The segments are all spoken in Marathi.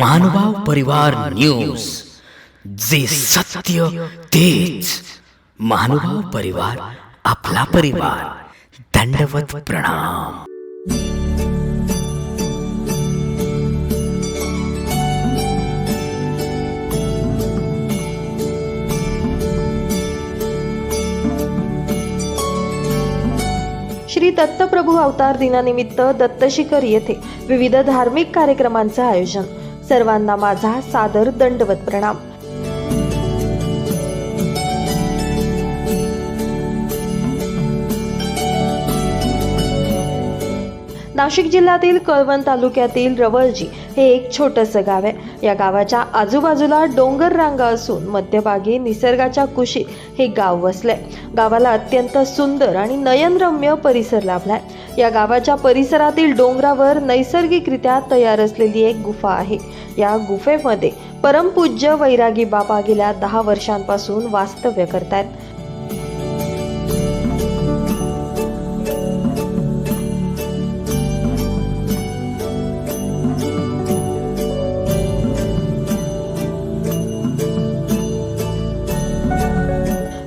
महानुभाव परिवार न्यूज जे सत्य तेच. महानुभाव परिवार आपला परिवार. दंडवत प्रणाम. श्री दत्तप्रभू अवतार दिनानिमित्त दत्तशिखर येथे विविध धार्मिक कार्यक्रमांचं आयोजन. सर्वांना माझा सादर दंडवत प्रणाम. नाशिक जिल्ह्यातील कळवण तालुक्यातील रवळजी हे एक छोटंसं गाव आहे. या गावाच्या आजूबाजूला डोंगर रांगा असून मध्यभागी निसर्गाच्या कुशीत हे गाव वसलंय. गावाला अत्यंत सुंदर आणि नयनरम्य परिसर लाभलाय. या गावाच्या परिसरातील डोंगरावर नैसर्गिकरित्या तयार असलेली एक गुफा आहे. या गुफेमध्ये परमपूज्य वैरागी बाबा गेल्या दहा वर्षांपासून वास्तव्य करतायत.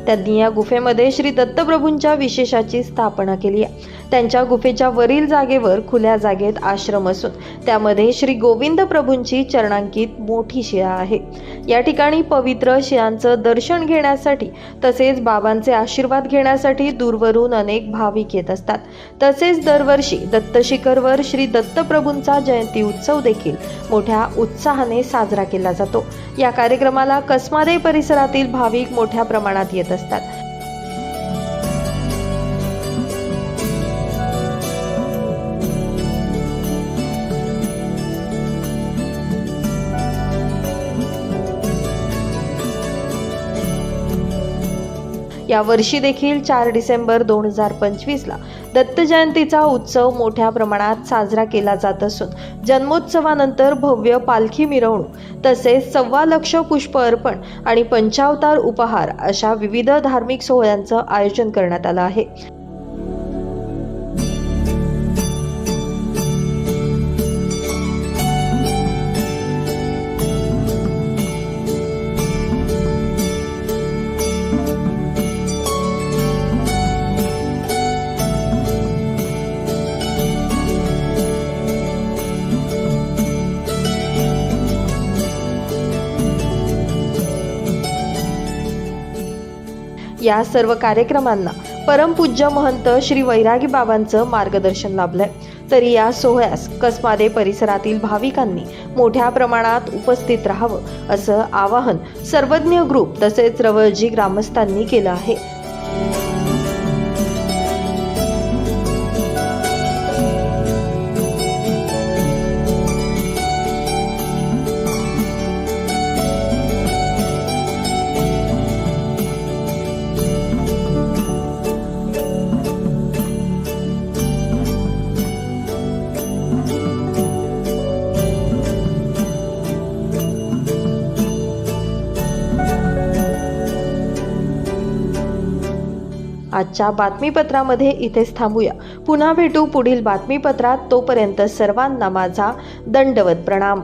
त्यांनी या गुफेमध्ये श्री दत्तप्रभूंच्या विशेषाची स्थापना केली आहे. त्यांच्या गुफेच्या वरील जागेवर खुल्या जागेत आश्रम असून त्यामध्ये श्री गोविंद प्रभूंची चरणांकित मोठी शिळा आहे. या ठिकाणी पवित्र शिळांचं दर्शन घेण्यासाठी तसेच बाबांचे आशीर्वाद घेण्यासाठी दूरवरून अनेक भाविक येत असतात. तसेच दरवर्षी दत्तशिखरवर श्री दत्तप्रभूंचा जयंती उत्सव देखील मोठ्या उत्साहाने साजरा केला जातो. या कार्यक्रमाला कसमादे परिसरातील भाविक मोठ्या प्रमाणात येत असतात. या वर्षी देखील चार डिसेंबर दोन हजार पंचवीसला दत्त जयंतीचा उत्सव मोठ्या प्रमाणात साजरा केला जात असून जन्मोत्सवानंतर भव्य पालखी मिरवणूक तसेच सव्वा लक्ष पुष्प अर्पण आणि पंचावतार उपहार अशा विविध धार्मिक सोहळ्यांचं आयोजन करण्यात आलं आहे. या सर्व कार्यक्रमांना परमपूज्य महंत श्री वैरागी बाबांचं मार्गदर्शन लाभलंय. तरी या सोहळ्यास कसमादे परिसरातील भाविकांनी मोठ्या प्रमाणात उपस्थित राहावं असं आवाहन सर्वज्ञ ग्रुप तसेच रवळजी ग्रामस्थांनी केलं आहे. आजच्या बातमीपत्रामध्ये इथेच थांबूया. पुन्हा भेटू पुढील बातमीपत्रात. तोपर्यंत सर्वांना माझा दंडवत प्रणाम.